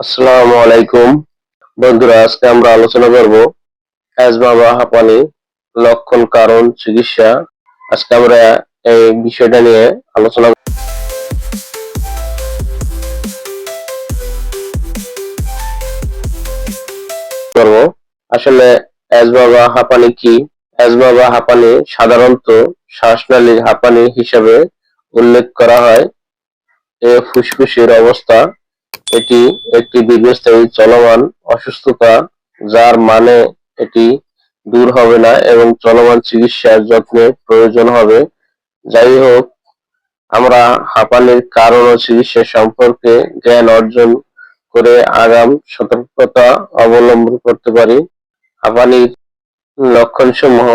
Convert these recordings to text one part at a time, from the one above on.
আসসালামু আলাইকুম। বন্ধুরা, আজকে আমরা আলোচনা করব অ্যাজমা বা হাঁপানি লক্ষণ, কারণ, চিকিৎসা। আজকে আমরা এই বিষয়টা নিয়ে আলোচনা করব। আসলে অ্যাজমা বা হাঁপানি কি? অ্যাজমা বা হাঁপানি সাধারণত শ্বাসনালীর হাঁপানি হিসাবে উল্লেখ করা হয়। এ ফুসফুসের অবস্থা এটি একটি দীর্ঘস্থায়ী চলমান অসুস্থতা যার মানে এটি দূর হবে না এবং চলমান চিকিৎসার যত্নের প্রয়োজন হবে। যাই হোক, আমরা হাঁপানির কারণ ও চিকিৎসা সম্পর্কে জ্ঞান অর্জন করে আগাম সতর্কতা অবলম্বন করতে পারি। হাঁপানির লক্ষণসমূহ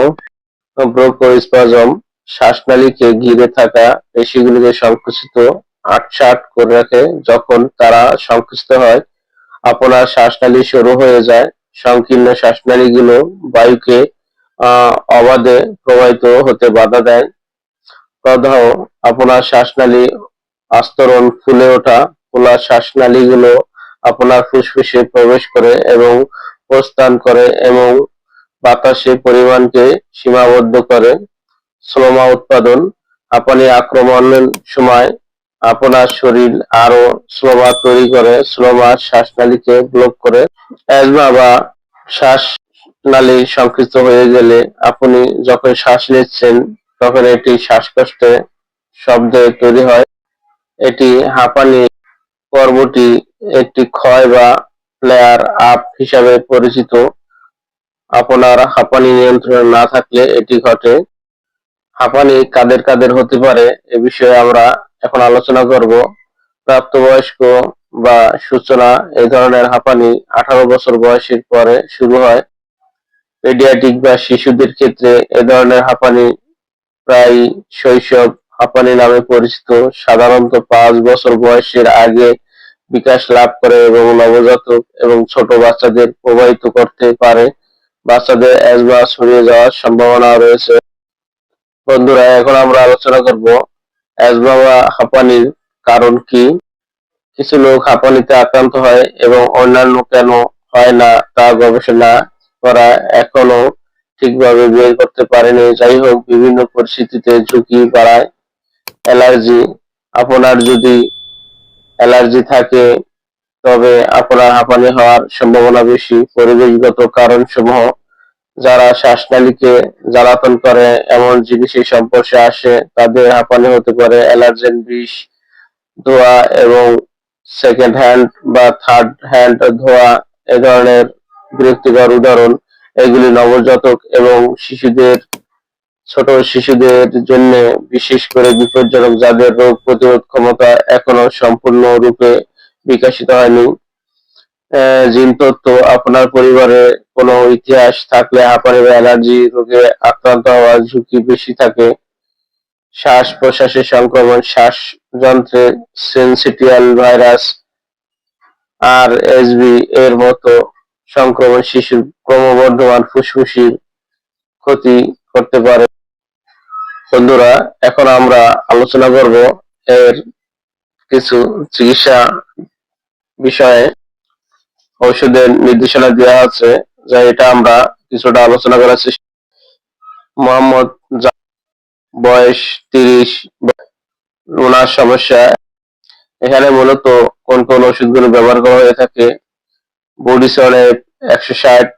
ব্রোকোস্পাজম, শ্বাসনালীকে ঘিরে থাকা পেশিগুলিকে সংকুচিত আটসাট করে রাখে। যখন তারা সংকুচিত হয়, আপনার শ্বাসনালী শুরু হয়ে যায়। সংকীর্ণ শ্বাসনালীগুলো বায়ুকে অবাধে প্রবাহিত হতে বাধা দেয়। প্রদাহ, আপনার শ্বাসনালী আস্তরণ ফুলে ওঠা ফোলা শ্বাসনালীগুলো আপনার ফুসফুসে প্রবেশ করে এবং প্রস্থান করে এবং বাতাসের পরিমাণকে সীমাবদ্ধ করে। শ্লোমা উৎপাদন হাঁপানি আক্রমণের সময় আপনার শরীর আরও শ্লোমা তৈরি করে শ্লোমা শ্বাসনালীকে ব্লক করে। অ্যাজমা বা শ্বাসনালী সংকুচিত হয়ে গেলে আপনি যখন শ্বাস নিচ্ছেন, তখন এটি শ্বাসকষ্টে শব্দে তৈরি হয়। এটি হাঁপানি পর্বটি একটি ক্ষয় বা ফ্লেয়ার আপ হিসাবে পরিচিত। আপনার হাঁপানি নিয়ন্ত্রণে না থাকলে এটি ঘটে। হাঁপানি কাদের কাদের হতে পারে, এ বিষয়ে আমরা এখন আলোচনা করব। প্রাপ্তবয়স্ক বা সূচনা, এই ধরনের হাঁপানি আঠারো বছর বয়সের পরে শুরু হয়। পেডিয়াট্রিক বা শিশুদের ক্ষেত্রে এ ধরনের হাঁপানি প্রায় শৈশব, হাঁপানি নামে পরিচিত। সাধারণত পাঁচ বছর বয়সের আগে বিকাশ লাভ করে এবং নবজাতক এবং ছোট বাচ্চাদের প্রভাবিত করতে পারে। বাচ্চাদের অ্যাজমা ছড়িয়ে যাওয়ার সম্ভাবনা রয়েছে। বন্ধুরা, এখন আমরা আলোচনা করব অ্যাজমা বা হাঁপানির কারণ কি? কিছু লোক হাঁপানিতে আক্রান্ত হয় এবং অন্যান্য কেন হয় না তা গবেষণা করা এখনও ঠিকভাবে বের করতে পারেনি। যাই হোক, বিভিন্ন পরিস্থিতিতে ঝুঁকি বাড়ায় অ্যালার্জি। আপনার যদি অ্যালার্জি থাকে, তবে আপনার হাঁপানি হওয়ার সম্ভাবনা বেশি। পরিবেশগত কারণসমূহ যারা শ্বাসনালীকে জ্বালাতন করে, এমন জিনিসের সংস্পর্শে আসে, তাদের হাঁপানি হতে পারে অ্যালার্জেন বিষ, ধোঁয়া এবং সেকেন্ড হ্যান্ড বা থার্ড হ্যান্ড ধোঁয়া, এ ধরনের বিরক্তিকর উদাহরণ। এগুলি নবজাতক এবং শিশুদের, ছোট শিশুদের জন্য বিশেষ করে বিপজ্জনক যাদের রোগ প্রতিরোধ ক্ষমতা এখনও সম্পূর্ণ রূপে বিকশিত হয়নি। জিন তত্ত্ব আপনার পরিবারে কোনো ইতিহাস থাকলে হাঁপানি বা অ্যালার্জি রোগে আক্রান্ত হওয়ার ঝুঁকি বেশি থাকে। শ্বাস প্রশ্বাসের সংক্রমণ শ্বাসযন্ত্রে সেন্সিটিয়াল ভাইরাস, আর এসবি এর মতো সংক্রমণ শিশুর ক্রমবর্ধমান ফুসফুসির ক্ষতি করতে পারে। বন্ধুরা, এখন আমরা আলোচনা করব এর কিছু চিকিৎসা বিষয়ে। ঔষধের নির্দেশনা দেওয়া আছে। যা এটা আমরা কিছুটা আলোচনা করার চেষ্টা মোহাম্মদ বয়স তিরিশ, ওনার সমস্যা। এখানে মূলত কোন কোন ওষুধগুলো ব্যবহার করা হয়ে থাকে? বডিসনে একশো ষাট,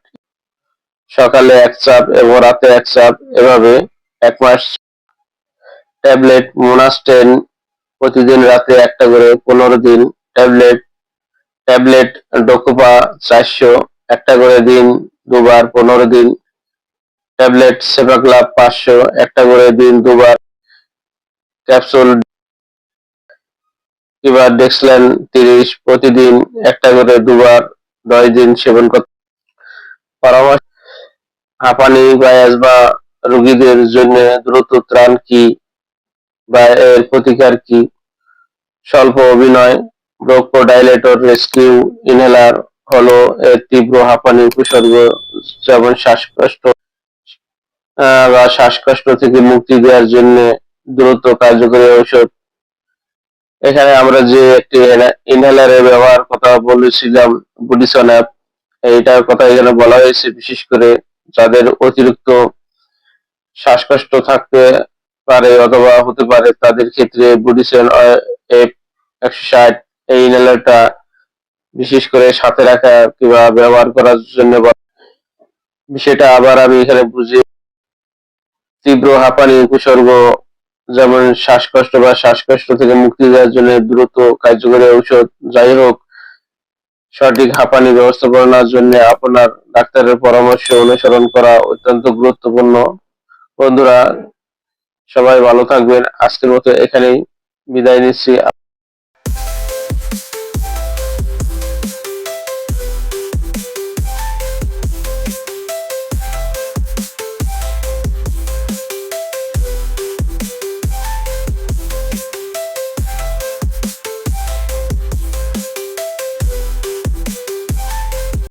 সকালে এক চাপ এবং রাতে এক চাপ, এভাবে এক মাস। ট্যাবলেট মোনাস্টেন প্রতিদিন রাতে একটা করে পনেরো দিন। ট্যাবলেট ট্যাবলেট ডোকোপা চারশো একটা করে দিন, দুবার পনেরো দিন। ট্যাবলেট, সেবা ক্লাব পাঁচশো, একটা করে দিন, দুবার। ক্যাপসুল কিংবা ডেক্সল্যান তিরিশ প্রতিদিন, একটা করে দুবার, দশ দিন সেবন করতে পরামর্শ হাঁপানি বা অ্যাজমা রোগীদের জন্য দ্রুত ত্রাণ কি বা এর প্রতিকার কি? স্বল্প অভিনয়, ব্রোকোডাইলেটর, রেস্কিউ, ইনহেলার হলো তীব্র হাঁপানি উপসর্গ যেমন শ্বাসকষ্ট বা শ্বাসকষ্ট থেকে মুক্তি দেওয়ার জন্য দ্রুত কার্যকরী ঔষধ। এখানে আমরা যে একটি ইনহেলারের ব্যবহার কথা বলেছিলাম, বুডিসন অ্যাপ, এইটার কথা এখানে বলা হয়েছে, বিশেষ করে যাদের অতিরিক্ত শ্বাসকষ্ট থাকতে পারে অথবা হতে পারে, তাদের ক্ষেত্রে বুডিসন এফ একশো ষাট, এই ইনহেলারটা বিশেষ করে সাথে রাখা কিংবা ব্যবহার করার জন্য বিষয়টা আবার আমি এখানে বুঝি। তীব্র হাঁপানি উপসর্গ যেমন শ্বাসকষ্ট বা শ্বাসকষ্ট থেকে মুক্তি দেওয়ার জন্য দ্রুত কার্যকরী ঔষধ। যাই হোক, সঠিক হাঁপানি ব্যবস্থাপনার জন্য আপনার ডাক্তারের পরামর্শ অনুসরণ করা অত্যন্ত গুরুত্বপূর্ণ। বন্ধুরা, সবাই ভালো থাকবেন। আজকের মতো এখানেই বিদায় নিচ্ছি।